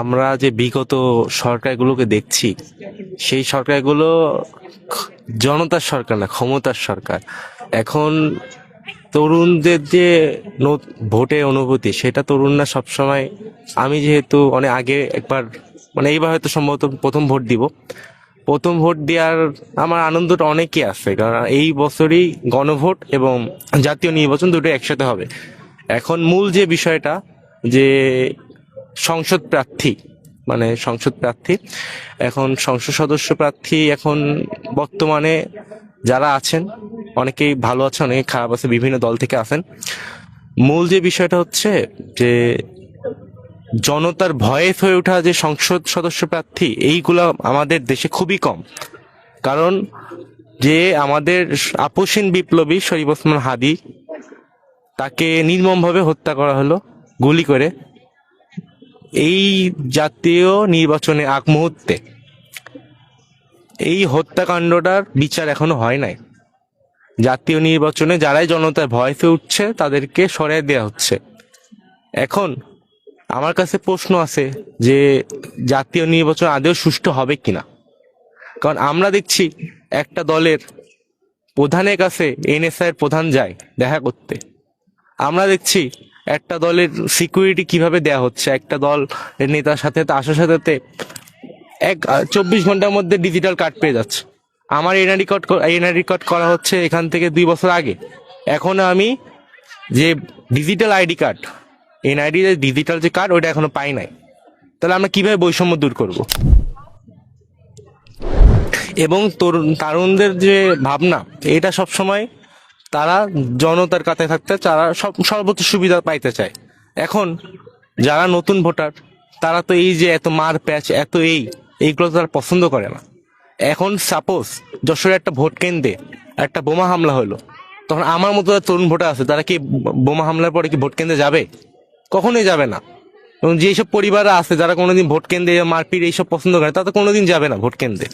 আমরা যে বিগত সরকারগুলোকে দেখছি, সেই সরকারগুলো জনতার সরকার না, ক্ষমতার সরকার। এখন তরুণদের যে ভোটে অনুভূতি, সেটা তরুণরা সবসময়, আমি যেহেতু অনেক আগে একবার মানে এইবার হয়তো সম্ভবত প্রথম ভোট দিব। প্রথম ভোট দেওয়ার আমার আনন্দটা অনেকই আছে, কারণ এই বছরই গণভোট এবং জাতীয় নির্বাচন দুটো একসাথে হবে। এখন মূল যে বিষয়টা, যে সংসদ প্রার্থী মানে সংসদ প্রার্থী। এখন সংসদ সদস্য প্রার্থী এখন বর্তমানে যারা আছেন, অনেকেই ভালো আছে অনেকে খারাপ আছে, বিভিন্ন দল থেকে আছেন। মূল যে বিষয়টা হচ্ছে যে জনতার ভয়েস হয়ে ওঠা যে সংসদ সদস্য প্রার্থী, এইগুলো আমাদের দেশে খুবই কম। কারণ যে আমাদের আপসীন বিপ্লবী শরীফ ওসমান হাদি, তাকে নির্মমভাবে হত্যা করা হলো, গুলি করে। এই জাতীয় নির্বাচনে আগ মুহূর্তে এই হত্যাকাণ্ডটার বিচার এখনও হয় নাই। জাতীয় নির্বাচনে যারাই জনতার ভয়েসে উঠছে, তাদেরকে সরিয়ে দেওয়া হচ্ছে। এখন আমার কাছে প্রশ্ন আছে যে জাতীয় নির্বাচন আদেও সুষ্ঠু হবে কিনা? কারণ আমরা দেখছি একটা দলের প্রধানের কাছে এনএসআই প্রধান যায় দেখা করতে। আমরা দেখছি একটা দলের সিকিউরিটি কীভাবে দেয়া হচ্ছে? একটা দল নেতার সাথে, আসার সাথে এক চব্বিশ ঘণ্টার মধ্যে ডিজিটাল কার্ড পেয়ে যাচ্ছে। আমার এনআইডি কার্ড এনআইডি কার্ড করা হচ্ছে এখান থেকে দুই বছর আগে। এখন আমি যে ডিজিটাল আইডি কার্ড এনআইডি যে ডিজিটাল যে কার্ড ওটা এখনও পাই নাই। তাহলে আমরা কীভাবে বৈষম্য দূর করব? এবং তরুণ, তারুণদের যে ভাবনা, এটা সব সময় তারা জনতার কাছে থাকতে তারা সব সর্বোচ্চ সুবিধা পাইতে চায়। এখন যারা নতুন ভোটার, তারা তো এই যে এত মার প্যাচ, এত এই, এইগুলো তারা পছন্দ করে না। এখন সাপোজ যশোরে একটা ভোট কেন্দ্রে একটা বোমা হামলা হলো, তখন আমার মতো তরুণ ভোটার আছে, তারা কি বোমা হামলার পরে কি ভোট কেন্দ্রে যাবে? কখনোই যাবে না। এবং যেসব পরিবার আছে, যারা কোনোদিন ভোট কেন্দ্রে মারপিট, এইসব পছন্দ করে তারা তো কোনোদিন যাবে না ভোট কেন্দ্রে।